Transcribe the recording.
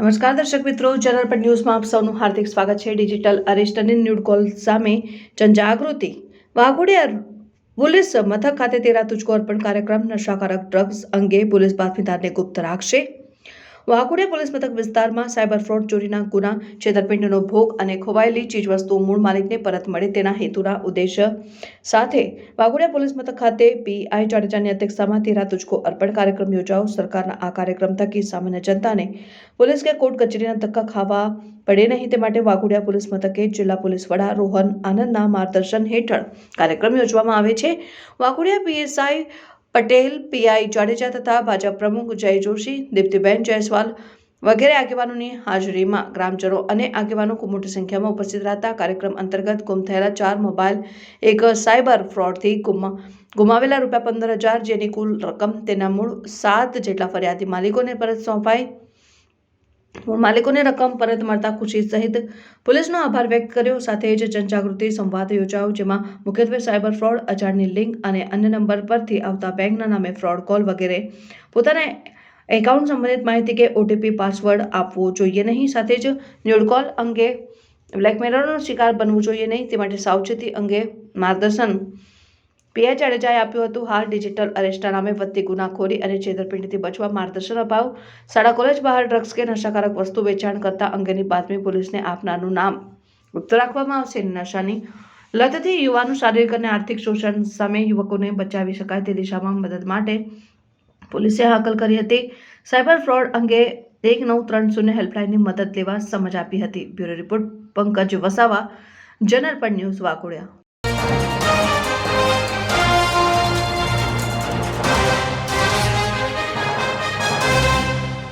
નમસ્કાર દર્શક મિત્રો ચેનલ પર ન્યૂઝમાં આપ સૌનું હાર્દિક સ્વાગત છે. ડિજિટલ અરેસ્ટ અને ન્યૂડ કોલ સામે જનજાગૃતિ. વાઘોડિયા પોલીસ મથક ખાતે તેરા તુજકો અર્પણ કાર્યક્રમ નશાકારક ડ્રગ્સ અંગે પોલીસ બાતમીદારને ગુપ્ત રાખશે. વાઘોડિયા પોલીસ મથક વિસ્તારમાં સાયબર ફ્રોડ ચોરીના ગુના, છેતરપિંડીનો ભોગ અને ખોવાયેલી ચીજવસ્તુઓ મૂળ માલિકને પરત મળે તેના હેતુના ઉદ્દેશ્ય સાથે વાઘોડિયા પોલીસ મથક ખાતે પીઆઈ જાડેજાની અધ્યક્ષતામાં તેરા તુજકો અર્પણ કાર્યક્રમ યોજાયો. સરકારના આ કાર્યક્રમ થકી સામાન્ય જનતાને પોલીસ કે કોર્ટ કચેરીના ધક્કા ખાવા પડે નહીં તે માટે વાઘોડિયા પોલીસ મથકે જિલ્લા પોલીસ વડા રોહન આનંદના માર્ગદર્શન હેઠળ કાર્યક્રમ યોજવામાં આવે છે. વાઘોડિયા પીએસઆઈ પટેલ, પીઆઈ જાડેજા તથા ભાજપ પ્રમુખ જય જોશી, દીપ્તિબેન જયસ્વાલ વગેરે આગેવાનોની હાજરીમાં ગ્રામજનો અને આગેવાનો ખૂબ મોટી સંખ્યામાં ઉપસ્થિત રહેતા. કાર્યક્રમ અંતર્ગત ગુમ થયેલા ચાર મોબાઈલ, એક સાયબર ફ્રોડથી ગુમ, ગુમાવેલા રૂપિયા પંદર હજાર જેની કુલ રકમ તેના મૂળ સાત જેટલા ફરિયાદી માલિકોને પરત સોંપાઈ. માલિકોને રકમ, પરત મળતા ખુશી સહિત પોલીસનો આભાર વ્યક્ત કર્યો. સાથે જ જનજાગૃતિ સંવાદ યોજાયો, જેમાં મુખ્યત્વે સાયબર ફ્રોડ, અજાણની લિંક અને અન્ય નંબર પરથી આવતા બેંકના નામે ફ્રોડ કોલ વગેરે. પોતાના એકાઉન્ટ સંબંધિત માહિતી કે ઓટીપી પાસવર્ડ આપવો જોઈએ નહીં. સાથે જ ન્યૂડ કોલ અંગે બ્લેકમેલરનો શિકાર બનવું જોઈએ નહીં. તે માટે સાવચેતી અંગે માર્ગદર્શન પીઆઈ જાડેજાએ આપ્યું હતું. હાલ ડિજિટલ અરેસ્ટના નામે વધતી ગુનાખોરી અને છેતરપિંડીથી બચવા માર્ગદર્શન અપાવ શાળા, કોલેજ, બહાર ડ્રગ્સ કે નશાકારક વસ્તુ વેચાણ કરતા અંગેની બાતમી પોલીસને આપનારનું નામ ગુપ્ત રાખવામાં આવશે. નશાની લતથી યુવાનું શારીરિક અને આર્થિક શોષણ સામે યુવકોને બચાવી શકાય તે દિશામાં મદદ માટે પોલીસે હાકલ કરી હતી. સાયબર ફ્રોડ અંગે એક નવ ત્રણ શૂન્ય હેલ્પલાઇનની મદદ લેવા સમજ આપી હતી. Bureau report Pankaj Vasava, general પર ન્યૂઝ વાઘોડિયા